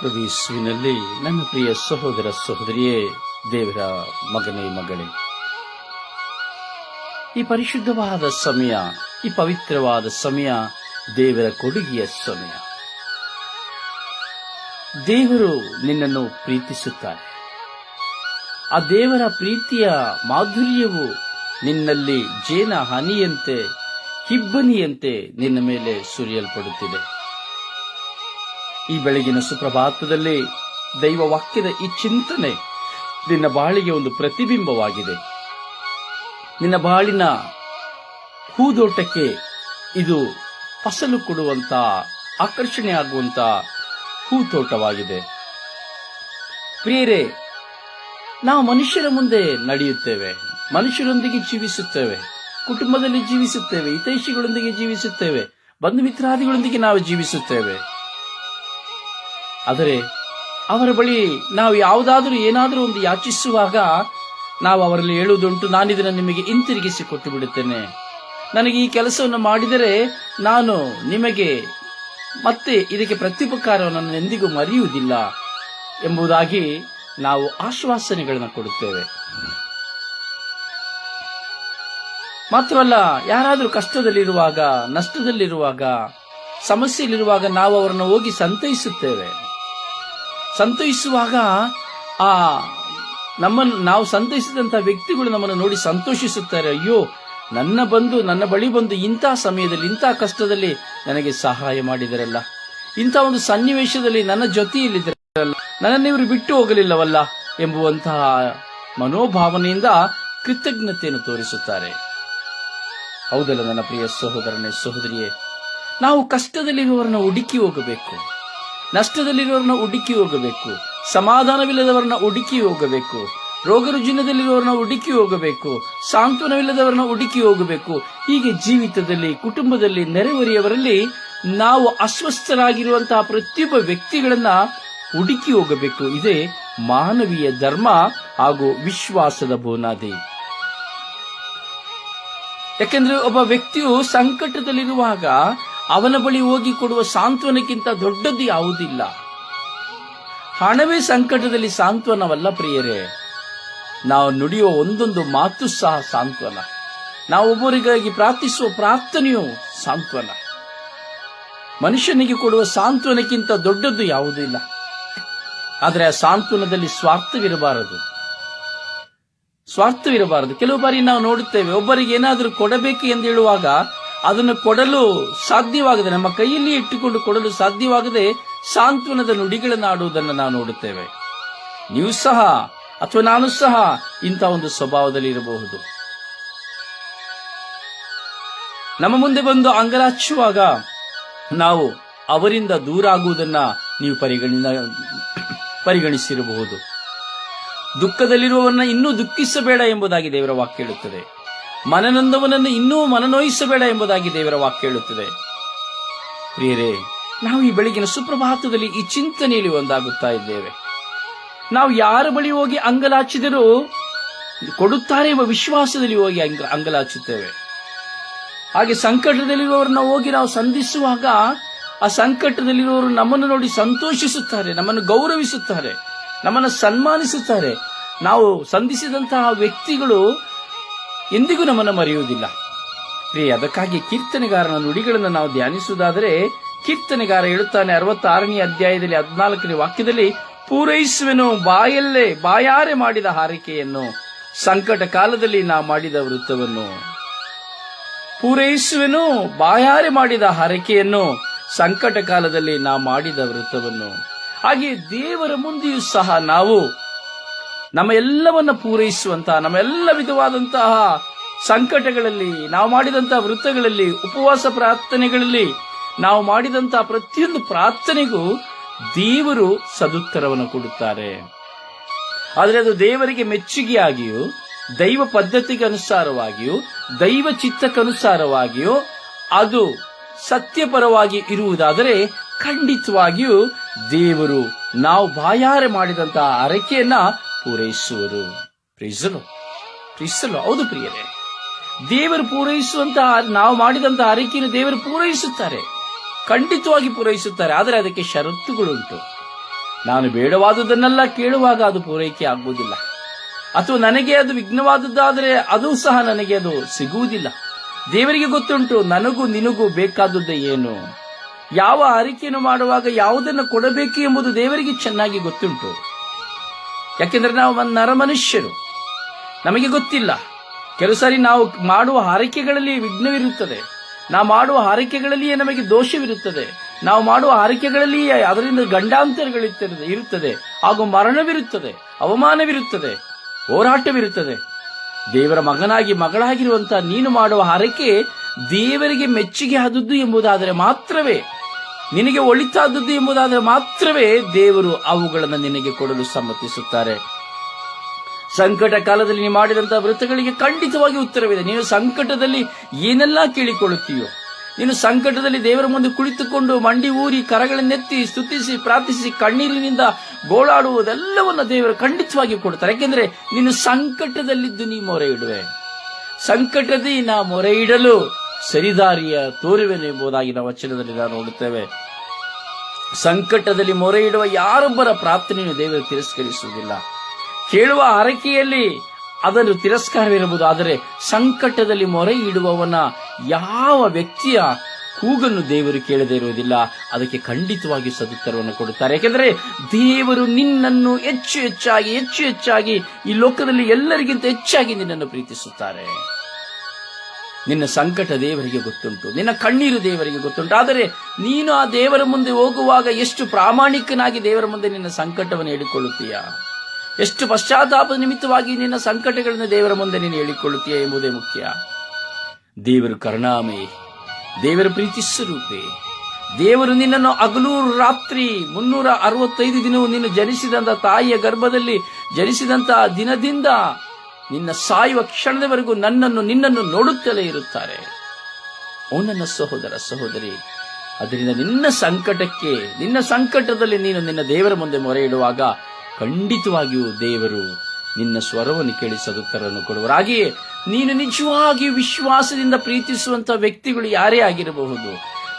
ಪ್ರಭು ಯೇಸುವಿನಲ್ಲಿ, ನನ್ನ ಪ್ರಿಯ ಸಹೋದರ ಸಹೋದರಿಯೇ, ದೇವರ ಮಗನೇ, ಮಗಳೇ, ಈ ಪರಿಶುದ್ಧವಾದ ಸಮಯ, ಈ ಪವಿತ್ರವಾದ ಸಮಯ, ದೇವರ ಕೊಡುಗೆಯ ಸಮಯ. ದೇವರು ನಿನ್ನನ್ನು ಪ್ರೀತಿಸುತ್ತಾರೆ. ಆ ದೇವರ ಪ್ರೀತಿಯ ಮಾಧುರ್ಯವು ನಿನ್ನಲ್ಲಿ ಜೇನ ಹನಿಯಂತೆ ಹಿಬ್ಬನಿಯಂತೆ ನಿನ್ನ ಮೇಲೆ ಸುರಿಯಲ್ಪಡುತ್ತಿದೆ. ಈ ಬೆಳಗಿನ ಸುಪ್ರಭಾತದಲ್ಲಿ ದೈವ ವಾಕ್ಯದ ಈ ಚಿಂತನೆ ನಿನ್ನ ಬಾಳಿಗೆ ಒಂದು ಪ್ರತಿಬಿಂಬವಾಗಿದೆ. ನಿನ್ನ ಬಾಳಿನ ಹೂದೋಟಕ್ಕೆ ಇದು ಫಸಲು ಕೊಡುವಂತ, ಆಕರ್ಷಣೆ ಆಗುವಂತ ಹೂತೋಟವಾಗಿದೆ. ಪ್ರಿಯರೇ, ನಾವು ಮನುಷ್ಯರ ಮುಂದೆ ನಡೆಯುತ್ತೇವೆ. ಮನುಷ್ಯರೊಂದಿಗೆ ಜೀವಿಸುತ್ತೇವೆ. ಕುಟುಂಬದಲ್ಲಿ ಜೀವಿಸುತ್ತೇವೆ. ಹಿತೈಷಿಗಳೊಂದಿಗೆ ಜೀವಿಸುತ್ತೇವೆ. ಬಂಧು ಮಿತ್ರಾದಿಗಳೊಂದಿಗೆ ನಾವು ಜೀವಿಸುತ್ತೇವೆ. ಆದರೆ ಅವರ ಬಳಿ ನಾವು ಯಾವುದಾದರೂ ಏನಾದರೂ ಒಂದು ಯಾಚಿಸುವಾಗ ನಾವು ಅವರಲ್ಲಿ ಹೇಳುವುದುಂಟು, ನಾನಿದನ್ನು ನಿಮಗೆ ಹಿಂತಿರುಗಿಸಿ ಕೊಟ್ಟು ಬಿಡುತ್ತೇನೆ ನನಗೆ ಈ ಕೆಲಸವನ್ನು ಮಾಡಿದರೆ ನಾನು ನಿಮಗೆ ಮತ್ತೆ ಇದಕ್ಕೆ ಪ್ರತ್ಯುಪಕಾರವನ್ನು ನಾನು ಎಂದಿಗೂ ಮರೆಯುವುದಿಲ್ಲ ಎಂಬುದಾಗಿ ನಾವು ಆಶ್ವಾಸನೆಗಳನ್ನು ಕೊಡುತ್ತೇವೆ. ಮಾತ್ರವಲ್ಲ, ಯಾರಾದರೂ ಕಷ್ಟದಲ್ಲಿರುವಾಗ, ನಷ್ಟದಲ್ಲಿರುವಾಗ, ಸಮಸ್ಯೆಯಲ್ಲಿರುವಾಗ ನಾವು ಅವರನ್ನು ಹೋಗಿ ಸಂತೈಸುತ್ತೇವೆ. ಸಂತೈಸುವಾಗ, ಆ ನಮ್ಮನ್ನು ನಾವು ಸಂತೈಸಿದಂತಹ ವ್ಯಕ್ತಿಗಳು ನಮ್ಮನ್ನು ನೋಡಿ ಸಂತೋಷಿಸುತ್ತಾರೆ. ಅಯ್ಯೋ, ನನ್ನ ಬಂದು, ನನ್ನ ಬಳಿ ಬಂದು ಇಂಥ ಸಮಯದಲ್ಲಿ, ಇಂಥ ಕಷ್ಟದಲ್ಲಿ ನನಗೆ ಸಹಾಯ ಮಾಡಿದರಲ್ಲ. ಇಂಥ ಒಂದು ಸನ್ನಿವೇಶದಲ್ಲಿ ನನ್ನ ಜೊತೆಯಲ್ಲಿದ್ದರಲ್ಲ. ನನ್ನನ್ನು ಇವರು ಬಿಟ್ಟು ಹೋಗಲಿಲ್ಲವಲ್ಲ ಎಂಬುವಂತಹ ಮನೋಭಾವನೆಯಿಂದ ಕೃತಜ್ಞತೆಯನ್ನು ತೋರಿಸುತ್ತಾರೆ. ಹೌದಲ್ಲ ನನ್ನ ಪ್ರಿಯ ಸಹೋದರನೇ, ಸಹೋದರಿಯೇ, ನಾವು ಕಷ್ಟದಲ್ಲಿ ಇವರನ್ನು ಹುಡುಕಿ ಹೋಗಬೇಕು. ನಷ್ಟದಲ್ಲಿರುವವರನ್ನ ಹುಡುಕಿ ಹೋಗಬೇಕು, ಸಮಾಧಾನವಿಲ್ಲದವರನ್ನ ಹುಡುಕಿ ಹೋಗಬೇಕು ರೋಗ ರುಜಿನದಲ್ಲಿರುವವರನ್ನ ಹುಡುಕಿ ಹೋಗಬೇಕು, ಸಾಂತ್ವನವಿಲ್ಲದವರನ್ನ ಹುಡುಕಿ ಹೋಗಬೇಕು. ಹೀಗೆ ಜೀವಿತದಲ್ಲಿ, ಕುಟುಂಬದಲ್ಲಿ ನೆರೆಹೊರೆಯವರಲ್ಲಿ ನಾವು ಅಸ್ವಸ್ಥರಾಗಿರುವಂತಹ ಪ್ರತಿಯೊಬ್ಬ ವ್ಯಕ್ತಿಗಳನ್ನ ಹುಡುಕಿ ಹೋಗಬೇಕು. ಇದೇ ಮಾನವೀಯ ಧರ್ಮ ಹಾಗೂ ವಿಶ್ವಾಸದ ಬೋನಾದಿ. ಯಾಕೆಂದ್ರೆ ಒಬ್ಬ ವ್ಯಕ್ತಿಯು ಸಂಕಟದಲ್ಲಿರುವಾಗ ಅವನ ಬಳಿ ಹೋಗಿ ಕೊಡುವ ಸಾಂತ್ವನಕ್ಕಿಂತ ದೊಡ್ಡದು ಯಾವುದಿಲ್ಲ? ಹಣವೇ ಸಂಕಟದಲ್ಲಿ ಸಾಂತ್ವನವಲ್ಲ ಪ್ರಿಯರೇ. ನಾವು ನುಡಿಯುವ ಒಂದೊಂದು ಮಾತು ಸಹ ಸಾಂತ್ವನ. ನಾವು ಒಬ್ಬರಿಗಾಗಿ ಪ್ರಾರ್ಥಿಸುವ ಪ್ರಾರ್ಥನೆಯು ಸಾಂತ್ವನ. ಮನುಷ್ಯನಿಗೆ ಕೊಡುವ ಸಾಂತ್ವನಕ್ಕಿಂತ ದೊಡ್ಡದ್ದು ಯಾವುದೂ ಇಲ್ಲ ಆದರೆ ಆ ಸಾಂತ್ವನದಲ್ಲಿ ಸ್ವಾರ್ಥವಿರಬಾರದು. ಸ್ವಾರ್ಥವಿರಬಾರದು. ಕೆಲವು ಬಾರಿ ನಾವು ನೋಡುತ್ತೇವೆ, ಒಬ್ಬರಿಗೆ ಏನಾದರೂ ಕೊಡಬೇಕು ಎಂದು ಹೇಳುವಾಗ ಅದನ್ನು ಕೊಡಲು ಸಾಧ್ಯವಾಗದೆ, ನಮ್ಮ ಕೈಯಲ್ಲಿ ಇಟ್ಟುಕೊಂಡು ಕೊಡಲು ಸಾಧ್ಯವಾಗದೆ ಸಾಂತ್ವನದ ನುಡಿಗಳನ್ನು ಆಡುವುದನ್ನು ನಾವು ನೋಡುತ್ತೇವೆ. ನೀವು ಸಹ, ಅಥವಾ ನಾನು ಸಹ ಇಂಥ ಒಂದು ಸ್ವಭಾವದಲ್ಲಿ ಇರಬಹುದು. ನಮ್ಮ ಮುಂದೆ ಬಂದು ಅಂಗಲಾಚುವಾಗ ನಾವು ಅವರಿಂದ ದೂರ ಆಗುವುದನ್ನ ನೀವು ಪರಿಗಣ ಪರಿಗಣಿಸಿರಬಹುದು. ದುಃಖದಲ್ಲಿರುವವನ್ನ ಇನ್ನೂ ದುಃಖಿಸಬೇಡ ಎಂಬುದಾಗಿ ದೇವರ ವಾಕ್ಯ ಹೇಳುತ್ತದೆ. ಮನನೊಂದವನನ್ನು ಇನ್ನೂ ಮನನೋಯಿಸಬೇಡ ಎಂಬುದಾಗಿ ದೇವರ ವಾಕ್ಯ ಹೇಳುತ್ತದೆ. ಪ್ರಿಯರೇ, ನಾವು ಈ ಬೆಳಗಿನ ಸುಪ್ರಭಾತದಲ್ಲಿ ಈ ಚಿಂತನೆಯಲ್ಲಿ ಒಂದಾಗುತ್ತಾ ಇದ್ದೇವೆ. ನಾವು ಯಾರ ಬಳಿ ಹೋಗಿ ಅಂಗಲಾಚಿದರೂ, ಕೊಡುತ್ತಾರೆ ಎಂಬ ವಿಶ್ವಾಸದಲ್ಲಿ ಹೋಗಿ ಅಂಗ, ಅಂಗಲಾಚುತ್ತೇವೆ. ಹಾಗೆ ಸಂಕಟದಲ್ಲಿರುವವರನ್ನ ಹೋಗಿ ನಾವು ಸಂಧಿಸುವಾಗ, ಆ ಸಂಕಟದಲ್ಲಿರುವವರು ನಮ್ಮನ್ನು ನೋಡಿ ಸಂತೋಷಿಸುತ್ತಾರೆ, ನಮ್ಮನ್ನು ಗೌರವಿಸುತ್ತಾರೆ, ನಮ್ಮನ್ನು ಸನ್ಮಾನಿಸುತ್ತಾರೆ. ನಾವು ಸಂಧಿಸಿದಂತಹ ವ್ಯಕ್ತಿಗಳು ಎಂದಿಗೂ ನಮ್ಮನ್ನು ಮರೆಯುವುದಿಲ್ಲ. ಪ್ರಿಯ ಅದಕ್ಕಾಗಿ ಕೀರ್ತನೆಗಾರನ ನುಡಿಗಳನ್ನು ನಾವು ಧ್ಯಾನಿಸುವುದಾದರೆ, ಕೀರ್ತನೆಗಾರ ಹೇಳುತ್ತಾನೆ ಅರವತ್ತಾರನೇ ಅಧ್ಯಾಯದಲ್ಲಿ ಹದಿನಾಲ್ಕನೇ ವಾಕ್ಯದಲ್ಲಿ, ಪೂರೈಸುವೆನು ಬಾಯಲ್ಲೇ, ಬಾಯಾರೆ ಮಾಡಿದ ಹಾರಿಕೆಯನ್ನು, ಸಂಕಟ ಕಾಲದಲ್ಲಿ ನಾ ಮಾಡಿದ ವೃತ್ತವನ್ನು. ಪೂರೈಸುವೆನು ಬಾಯಾರೆ ಮಾಡಿದ ಹರಕೆಯನ್ನು, ಸಂಕಟ ಕಾಲದಲ್ಲಿ ನಾ ಮಾಡಿದ ವೃತ್ತವನ್ನು. ಹಾಗೆ ದೇವರ ಮುಂದೆಯೂ ಸಹ ನಾವು ನಮ್ಮ ಎಲ್ಲವನ್ನ ಪೂರೈಸುವಂತಹ, ನಮ್ಮ ಎಲ್ಲ ವಿಧವಾದಂತಹ ಸಂಕಟಗಳಲ್ಲಿ, ನಾವು ಮಾಡಿದಂತಹ ವೃತ್ತಗಳಲ್ಲಿ, ಉಪವಾಸ ಪ್ರಾರ್ಥನೆಗಳಲ್ಲಿ, ನಾವು ಮಾಡಿದಂತಹ ಪ್ರತಿಯೊಂದು ಪ್ರಾರ್ಥನೆಗೂ ದೇವರು ಸದುತ್ತರವನ್ನು ಕೊಡುತ್ತಾರೆ. ಆದರೆ ಅದು ದೇವರಿಗೆ ಮೆಚ್ಚುಗೆಯಾಗಿಯೂ, ದೈವ ಪದ್ಧತಿಗೆ ಅನುಸಾರವಾಗಿಯೂ ದೈವ ಚಿತ್ತಕ್ಕನುಸಾರವಾಗಿಯೂ, ಅದು ಸತ್ಯಪರವಾಗಿ ಇರುವುದಾದರೆ ಖಂಡಿತವಾಗಿಯೂ ದೇವರು ನಾವು ಬಾಯಾರೆ ಮಾಡಿದಂತಹ ಅರಕೆಯನ್ನ ಪೂರೈಸುವರು. ಪ್ರೀಸಲು ಪ್ರೀಸಲು ಹೌದು ಪ್ರಿಯರೇ. ದೇವರು ಪೂರೈಸುವಂತಹ ನಾವು ಮಾಡಿದಂತಹ ಹರಕೆಯನ್ನು ದೇವರು ಪೂರೈಸುತ್ತಾರೆ. ಖಂಡಿತವಾಗಿ ಪೂರೈಸುತ್ತಾರೆ. ಆದರೆ ಅದಕ್ಕೆ ಷರತ್ತುಗಳುಂಟು. ನಾನು ಬೇಡವಾದುದನ್ನೆಲ್ಲ ಕೇಳುವಾಗ ಅದು ಪೂರೈಕೆ ಆಗುವುದಿಲ್ಲ. ಅಥವಾ ನನಗೆ ಅದು ವಿಘ್ನವಾದದ್ದಾದರೆ ಅದು ಸಹ ನನಗೆ ಅದು ಸಿಗುವುದಿಲ್ಲ. ದೇವರಿಗೆ ಗೊತ್ತುಂಟು, ನನಗೂ ನಿನಗೂ ಬೇಕಾದದ್ದು ಏನು? ಯಾವ ಹರಕೆಯನ್ನು ಮಾಡುವಾಗ ಯಾವುದನ್ನು ಕೊಡಬೇಕು ಎಂಬುದು ದೇವರಿಗೆ ಚೆನ್ನಾಗಿ ಗೊತ್ತುಂಟು. ಯಾಕೆಂದ್ರೆ ನಾವು ನರಮನುಷ್ಯರು. ನಮಗೆ ಗೊತ್ತಿಲ್ಲ. ಕೆಲವು ಸಾರಿ ನಾವು ಮಾಡುವ ಹಾರೈಕೆಗಳಲ್ಲಿ ವಿಘ್ನವಿರುತ್ತದೆ. ನಾವು ಮಾಡುವ ಹಾರೈಕೆಗಳಲ್ಲಿಯೇ ನಮಗೆ ದೋಷವಿರುತ್ತದೆ. ನಾವು ಮಾಡುವ ಹಾರೈಕೆಗಳಲ್ಲಿ ಅದರಿಂದ ಗಂಡಾಂತರಗಳಿರ್ತದೆ ಇರುತ್ತದೆ. ಹಾಗೂ ಮರಣವಿರುತ್ತದೆ, ಅವಮಾನವಿರುತ್ತದೆ, ಹೋರಾಟವಿರುತ್ತದೆ. ದೇವರ ಮಗನಾಗಿ ಮಗಳಾಗಿರುವಂತಹ ನೀನು ಮಾಡುವ ಹಾರೈಕೆ ದೇವರಿಗೆ ಮೆಚ್ಚುಗೆ ಆದದ್ದು ಎಂಬುದಾದರೆ ಮಾತ್ರವೇ. ನಿನಗೆ ಒಳಿತಾದದ್ದು ಎಂಬುದಾದರೆ ಮಾತ್ರವೇ ದೇವರು ಅವುಗಳನ್ನು ನಿನಗೆ ಕೊಡಲು ಸಮ್ಮತಿಸುತ್ತಾರೆ. ಸಂಕಟ ಕಾಲದಲ್ಲಿ ನೀವು ಮಾಡಿದಂತಹ ವೃತ್ತಗಳಿಗೆ ಖಂಡಿತವಾಗಿ ಉತ್ತರವಿದೆ. ನೀನು ಸಂಕಟದಲ್ಲಿ ಏನೆಲ್ಲ ಕೇಳಿಕೊಳ್ಳುತ್ತೀಯೋ? ನೀನು ಸಂಕಟದಲ್ಲಿ ದೇವರ ಮುಂದೆ ಕುಳಿತುಕೊಂಡು ಮಂಡಿ ಊರಿ ಕರಗಳನ್ನೆತ್ತಿ ಸ್ತುತಿಸಿ, ಪ್ರಾರ್ಥಿಸಿ, ಕಣ್ಣೀರಿನಿಂದ ಗೋಳಾಡುವುದೆಲ್ಲವನ್ನು ದೇವರು ಖಂಡಿತವಾಗಿ ಕೊಡ್ತಾರೆ ಯಾಕೆಂದ್ರೆ ನೀನು ಸಂಕಟದಲ್ಲಿದ್ದು ನೀ ಮೊರೆ ಇಡುವೆ. ಸಂಕಟದಿ ನಾ ಮೊರೆ ಇಡಲು ಸರಿದಾರಿಯ ತೋರುವೆನು ಎಂಬುದಾಗಿ ನಾವು ವಚನದಲ್ಲಿ ನಾವು ನೋಡುತ್ತೇವೆ. ಸಂಕಟದಲ್ಲಿ ಮೊರೆ ಇಡುವ ಯಾರೊಬ್ಬರ ಪ್ರಾರ್ಥನೆಯನ್ನು ದೇವರು ತಿರಸ್ಕರಿಸುವುದಿಲ್ಲ. ಕೇಳುವ ಹರಕೆಯಲ್ಲಿ ಅದನ್ನು ತಿರಸ್ಕಾರವಿರಬಹುದು. ಆದರೆ ಸಂಕಟದಲ್ಲಿ ಮೊರೆ ಇಡುವವನ ಯಾವ ವ್ಯಕ್ತಿಯ ಕೂಗನ್ನು ದೇವರು ಕೇಳದೇ ಇರುವುದಿಲ್ಲ, ಅದಕ್ಕೆ ಖಂಡಿತವಾಗಿ ಸದುತ್ತರವನ್ನು ಕೊಡುತ್ತಾರೆ. ಯಾಕೆಂದರೆ ದೇವರು ನಿನ್ನನ್ನು ಹೆಚ್ಚು ಹೆಚ್ಚಾಗಿ ಹೆಚ್ಚು ಹೆಚ್ಚಾಗಿ ಈ ಲೋಕದಲ್ಲಿ ಎಲ್ಲರಿಗಿಂತ ಹೆಚ್ಚಾಗಿ ನಿನ್ನನ್ನು ಪ್ರೀತಿಸುತ್ತಾರೆ. ನಿನ್ನ ಸಂಕಟ ದೇವರಿಗೆ ಗೊತ್ತುಂಟು, ನಿನ್ನ ಕಣ್ಣೀರು ದೇವರಿಗೆ ಗೊತ್ತುಂಟು. ಆದರೆ ನೀನು ಆ ದೇವರ ಮುಂದೆ ಹೋಗುವಾಗ ಎಷ್ಟು ಪ್ರಾಮಾಣಿಕನಾಗಿ ದೇವರ ಮುಂದೆ ನಿನ್ನ ಸಂಕಟವನ್ನು ಹೇಳಿಕೊಳ್ಳುತ್ತೀಯಾ ಎಷ್ಟು ಪಶ್ಚಾತ್ತಾಪದ ನಿಮಿತ್ತವಾಗಿ ನಿನ್ನ ಸಂಕಟಗಳನ್ನು ದೇವರ ಮುಂದೆ ನೀನು ಹೇಳಿಕೊಳ್ಳುತ್ತೀಯ ಎಂಬುದೇ ಮುಖ್ಯ. ದೇವರು ಕರುಣಾಮೆ ದೇವರ ಪ್ರೀತಿ ಸ್ವರೂಪೆ, ದೇವರು ನಿನ್ನನ್ನು ಅಗಲೂರು ರಾತ್ರಿ ಮುನ್ನೂರ ಅರವತ್ತೈದು ದಿನವೂ ನೀನು ಜನಿಸಿದಂತ ತಾಯಿಯ ಗರ್ಭದಲ್ಲಿ ಜನಿಸಿದಂತ ದಿನದಿಂದ ನಿನ್ನ ಸಾಯುವ ಕ್ಷಣದವರೆಗೂ ನನ್ನನ್ನು ನಿನ್ನನ್ನು ನೋಡುತ್ತಲೇ ಇರುತ್ತಾರೆ. ಓ ನನ್ನ ಸಹೋದರ ಸಹೋದರಿ, ಅದರಿಂದ ನಿನ್ನ ಸಂಕಟಕ್ಕೆ, ನಿನ್ನ ಸಂಕಟದಲ್ಲಿ ನೀನು ನಿನ್ನ ದೇವರ ಮುಂದೆ ಮೊರೆ ಇಡುವಾಗ ಖಂಡಿತವಾಗಿಯೂ ದೇವರು ನಿನ್ನ ಸ್ವರವನ್ನು ಕೇಳಿ ಸದುಕರನ್ನು ಕೊಡುವರು. ಹಾಗೆಯೇ ನೀನು ನಿಜವಾಗಿ ವಿಶ್ವಾಸದಿಂದ ಪ್ರೀತಿಸುವಂಥ ವ್ಯಕ್ತಿಗಳು ಯಾರೇ ಆಗಿರಬಹುದು,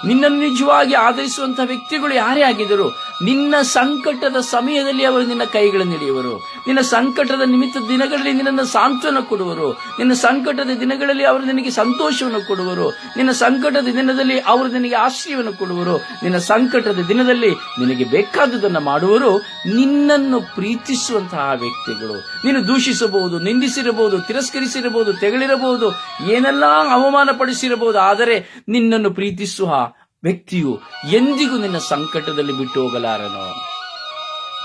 ನಿನ್ನನ್ನು ನಿಜವಾಗಿ ಆಧರಿಸುವಂಥ ವ್ಯಕ್ತಿಗಳು ಯಾರೇ ಆಗಿದ್ದರು ನಿನ್ನ ಸಂಕಟದ ಸಮಯದಲ್ಲಿ ಅವರು ನಿನ್ನ ಕೈಗಳನ್ನು ಹಿಡಿಯುವರು. ನಿನ್ನ ಸಂಕಟದ ನಿಮಿತ್ತ ದಿನಗಳಲ್ಲಿ ನಿನ್ನನ್ನು ಸಾಂತ್ವನ ಕೊಡುವರು. ನಿನ್ನ ಸಂಕಟದ ದಿನಗಳಲ್ಲಿ ಅವರು ನಿನಗೆ ಸಂತೋಷವನ್ನು ಕೊಡುವರು. ನಿನ್ನ ಸಂಕಟದ ದಿನದಲ್ಲಿ ಅವರು ನಿನಗೆ ಆಶ್ರಯವನ್ನು ಕೊಡುವರು. ನಿನ್ನ ಸಂಕಟದ ದಿನದಲ್ಲಿ ನಿನಗೆ ಬೇಕಾದುದನ್ನು ಮಾಡುವರು. ನಿನ್ನನ್ನು ಪ್ರೀತಿಸುವಂತಹ ವ್ಯಕ್ತಿಗಳು. ನೀನು ದೂಷಿಸಬಹುದು, ನಿಂದಿಸಿರಬಹುದು, ತಿರಸ್ಕರಿಸಿರಬಹುದು, ತೆಗಳಿರಬಹುದು, ಏನೆಲ್ಲ ಅವಮಾನ ಪಡಿಸಿರಬಹುದು ಆದರೆ ನಿನ್ನನ್ನು ಪ್ರೀತಿಸುವ ವ್ಯಕ್ತಿಯು ಎಂದಿಗೂ ನಿನ್ನ ಸಂಕಟದಲ್ಲಿ ಬಿಟ್ಟು ಹೋಗಲಾರನು.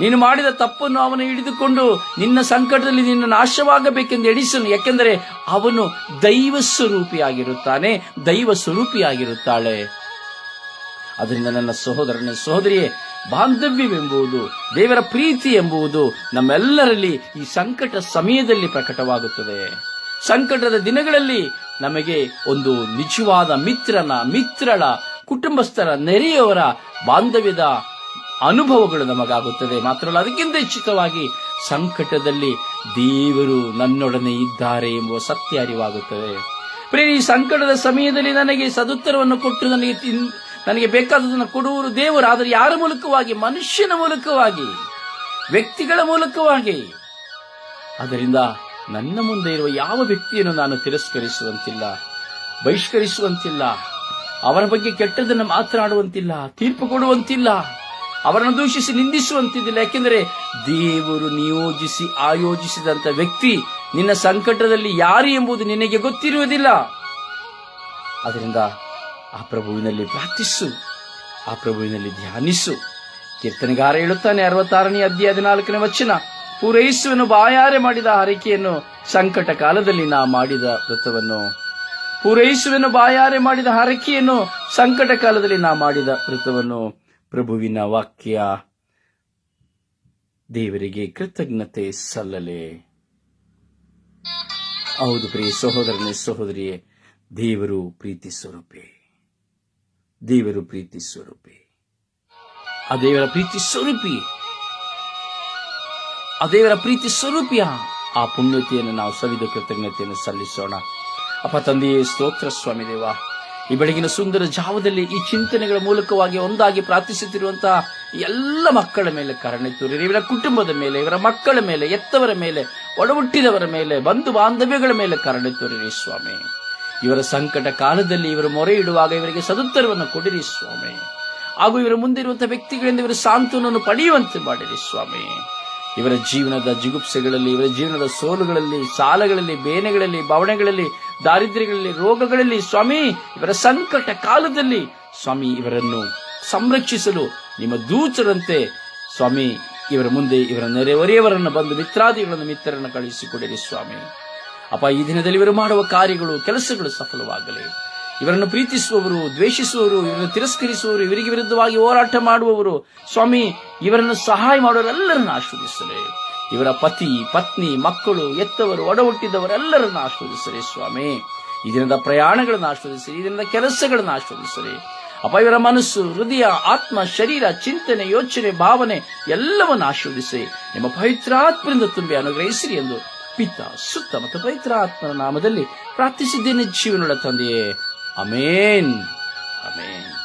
ನೀನು ಮಾಡಿದ ತಪ್ಪನ್ನು ಅವನು ಹಿಡಿದುಕೊಂಡು ನಿನ್ನ ಸಂಕಟದಲ್ಲಿ ನಿನ್ನ ನಾಶವಾಗಬೇಕೆಂದು ಎಣಿಸನು. ಯಾಕೆಂದರೆ ಅವನು ದೈವ ಸ್ವರೂಪಿಯಾಗಿರುತ್ತಾನೆ ದೈವ ಸ್ವರೂಪಿಯಾಗಿರುತ್ತಾಳೆ ಅದರಿಂದ ನನ್ನ ಸಹೋದರನ, ಸಹೋದರಿಯೇ ಬಾಂಧವ್ಯವೆಂಬುದು ದೇವರ ಪ್ರೀತಿ ಎಂಬುದು ನಮ್ಮೆಲ್ಲರಲ್ಲಿ ಈ ಸಂಕಟ ಸಮಯದಲ್ಲಿ ಪ್ರಕಟವಾಗುತ್ತದೆ. ಸಂಕಟದ ದಿನಗಳಲ್ಲಿ ನಮಗೆ ಒಂದು ನಿಜವಾದ ಮಿತ್ರನ, ಮಿತ್ರಳ ಕುಟುಂಬಸ್ಥರ ನೆರೆಯವರ ಬಾಂಧವ್ಯದ ಅನುಭವಗಳು ನಮಗಾಗುತ್ತದೆ. ಮಾತ್ರವಲ್ಲ, ಅದಕ್ಕಿಂತ ಹೆಚ್ಚಿತವಾಗಿ ಸಂಕಟದಲ್ಲಿ ದೇವರು ನನ್ನೊಡನೆ ಇದ್ದಾರೆ ಎಂಬುವ ಸತ್ಯ ಅರಿವಾಗುತ್ತದೆ. ಪ್ರಿಯ ಈ ಸಂಕಟದ ಸಮಯದಲ್ಲಿ ನನಗೆ ಸದುತ್ತರವನ್ನು ಕೊಟ್ಟು ನನಗೆ ನನಗೆ ಬೇಕಾದದನ್ನು ಕೊಡುವರು ದೇವರು. ಆದರೆ ಯಾರ ಮೂಲಕವಾಗಿ? ಮನುಷ್ಯನ ಮೂಲಕವಾಗಿ, ವ್ಯಕ್ತಿಗಳ ಮೂಲಕವಾಗಿ. ಅದರಿಂದ ನನ್ನ ಮುಂದೆ ಇರುವ ಯಾವ ವ್ಯಕ್ತಿಯನ್ನು ನಾನು ತಿರಸ್ಕರಿಸುವಂತಿಲ್ಲ, ಬಹಿಷ್ಕರಿಸುವಂತಿಲ್ಲ ಅವರ ಬಗ್ಗೆ ಕೆಟ್ಟದನ್ನು ಮಾತನಾಡುವಂತಿಲ್ಲ ತೀರ್ಪು ಕೊಡುವಂತಿಲ್ಲ, ಅವರನ್ನು ದೂಷಿಸಿ ನಿಂದಿಸುವಂತಿದ್ದಿಲ್ಲ. ಯಾಕೆಂದರೆ ದೇವರು ನಿಯೋಜಿಸಿ ಆಯೋಜಿಸಿದಂಥ ವ್ಯಕ್ತಿ ನಿನ್ನ ಸಂಕಟದಲ್ಲಿ ಯಾರು ಎಂಬುದು ನಿನಗೆ ಗೊತ್ತಿರುವುದಿಲ್ಲ. ಅದರಿಂದ ಆ ಪ್ರಭುವಿನಲ್ಲಿ ಪ್ರಾರ್ಥಿಸು, ಆ ಪ್ರಭುವಿನಲ್ಲಿ ಧ್ಯಾನಿಸು. ಕೀರ್ತನೆಗಾರ ಹೇಳುತ್ತಾನೆ ಅರವತ್ತಾರನೇ ಅಧ್ಯಾಯ ಹದಿನಾಲ್ಕನೇ ವಚನ. ಪೂರೈಸುವನು ಬಾಯಾರೆ ಮಾಡಿದ ಹರಕೆಯನ್ನು, ಸಂಕಟ ಕಾಲದಲ್ಲಿ ನಾ ಮಾಡಿದ ವ್ರತವನ್ನು. ಪೂರೈಸುವೆನು ಬಾಯಾರೆ ಮಾಡಿದ ಹರಕೆಯನ್ನು ಸಂಕಟ ಕಾಲದಲ್ಲಿ ನಾ ಮಾಡಿದ ಕೃತವನ್ನು. ಪ್ರಭುವಿನ ವಾಕ್ಯ, ದೇವರಿಗೆ ಕೃತಜ್ಞತೆ ಸಲ್ಲಲೆ. ಹೌದು ಪ್ರಿಯ ಸಹೋದರನೇ, ಸಹೋದರಿಯೇ, ದೇವರು ಪ್ರೀತಿ ಸ್ವರೂಪಿ. ದೇವರು ಪ್ರೀತಿ ಸ್ವರೂಪಿ. ಆ ದೇವರ ಪ್ರೀತಿ ಸ್ವರೂಪಿ. ಆ ದೇವರ ಪ್ರೀತಿ ಸ್ವರೂಪಿಯ ಆ ಪುಣ್ಯತೆಯನ್ನು ನಾವು ಸವಿದ ಕೃತಜ್ಞತೆಯನ್ನು ಸಲ್ಲಿಸೋಣ. ಅಪ್ಪ ತಂದೆಯೇ ಸ್ತೋತ್ರ ಸ್ವಾಮಿ ದೇವ. ಈ ಬೆಳಗಿನ ಸುಂದರ ಜಾವದಲ್ಲಿ ಈ ಚಿಂತನೆಗಳ ಮೂಲಕವಾಗಿ ಒಂದಾಗಿ ಪ್ರಾರ್ಥಿಸುತ್ತಿರುವಂತಹ ಎಲ್ಲ ಮಕ್ಕಳ ಮೇಲೆ ಕರುಣೆ ತೋರಿರಿ. ಇವರ ಕುಟುಂಬದ ಮೇಲೆ, ಇವರ ಮಕ್ಕಳ ಮೇಲೆ ಎತ್ತವರ ಮೇಲೆ, ಒಡಹುಟ್ಟಿದವರ ಮೇಲೆ, ಬಂಧು ಬಾಂಧವ್ಯಗಳ ಮೇಲೆ ಕರುಣೆ ತೋರಿರಿ ಸ್ವಾಮಿ. ಇವರ ಸಂಕಟ ಕಾಲದಲ್ಲಿ ಇವರು ಮೊರೆ ಇಡುವಾಗ ಇವರಿಗೆ ಸದುತ್ತರವನ್ನು ಕೊಡಿರಿ ಸ್ವಾಮಿ. ಹಾಗೂ ಇವರ ಮುಂದಿರುವಂತಹ ವ್ಯಕ್ತಿಗಳಿಂದ ಇವರ ಸಾಂತ್ವನವನ್ನು ಪಡೆಯುವಂತೆ ಮಾಡಿರಿ ಸ್ವಾಮಿ. ಇವರ ಜೀವನದ ಜಿಗುಪ್ಸೆಗಳಲ್ಲಿ, ಇವರ ಜೀವನದ ಸೋಲುಗಳಲ್ಲಿ, ಸಾಲಗಳಲ್ಲಿ, ಬೇನೆಗಳಲ್ಲಿ, ಬವಣೆಗಳಲ್ಲಿ, ದಾರಿದ್ರ್ಯಗಳಲ್ಲಿ, ರೋಗಗಳಲ್ಲಿ, ಸ್ವಾಮಿ, ಇವರ ಸಂಕಟ ಕಾಲದಲ್ಲಿ ಸ್ವಾಮಿ ಇವರನ್ನು ಸಂರಕ್ಷಿಸಲು ನಿಮ್ಮ ದೂತರಂತೆ ಸ್ವಾಮಿ ಇವರ ಮುಂದೆ ಇವರ ನೆರೆಹೊರೆಯವರನ್ನು ಬಂದು ಮಿತ್ರಾದಿಗಳನ್ನು ಮಿತ್ರರನ್ನು ಕಳುಹಿಸಿಕೊಡಿರಿ ಸ್ವಾಮಿ. ಅಪ್ಪ, ಈ ದಿನದಲ್ಲಿ ಇವರು ಮಾಡುವ ಕಾರ್ಯಗಳು, ಕೆಲಸಗಳು ಸಫಲವಾಗಲಿ. ಇವರನ್ನು ಪ್ರೀತಿಸುವವರು, ದ್ವೇಷಿಸುವವರು, ಇವರನ್ನು ತಿರಸ್ಕರಿಸುವವರು, ಇವರಿಗೆ ವಿರುದ್ಧವಾಗಿ ಹೋರಾಟ ಮಾಡುವವರು. ಸ್ವಾಮಿ, ಇವರನ್ನು ಸಹಾಯ ಮಾಡುವವರೆಲ್ಲರನ್ನು ಆಶೀರ್ವದಿಸಲಿ. ಇವರ ಪತಿ, ಪತ್ನಿ, ಮಕ್ಕಳು ಎತ್ತವರು ಒಡಹುಟ್ಟಿದವರೆಲ್ಲರನ್ನು ಆಶ್ರದಿಸಲಿ ಸ್ವಾಮಿ. ಇದರಿಂದ ಪ್ರಯಾಣಗಳನ್ನು ಆಶ್ರದಿಸಲಿ ಈ ದಿನದ ಕೆಲಸಗಳನ್ನು ಆಶ್ರದಿಸಲಿ ಅಪ್ಪ, ಇವರ ಮನಸ್ಸು, ಹೃದಯ, ಆತ್ಮ, ಶರೀರ, ಚಿಂತನೆ, ಯೋಚನೆ, ಭಾವನೆ ಎಲ್ಲವನ್ನು ಆಶೀರ್ವದಿಸಿ ನಿಮ್ಮ ಪವಿತ್ರಾತ್ಮರಿಂದ ತುಂಬಿ ಅನುಗ್ರಹಿಸಿರಿ ಎಂದು ಪಿತ ಸುತ್ತ ಮತ್ತು ಪವಿತ್ರಾತ್ಮನ ನಾಮದಲ್ಲಿ ಪ್ರಾರ್ಥಿಸಿದ್ದೇನೆ ಜೀವನ ತಂದೆಯೇ. Amen. Amen.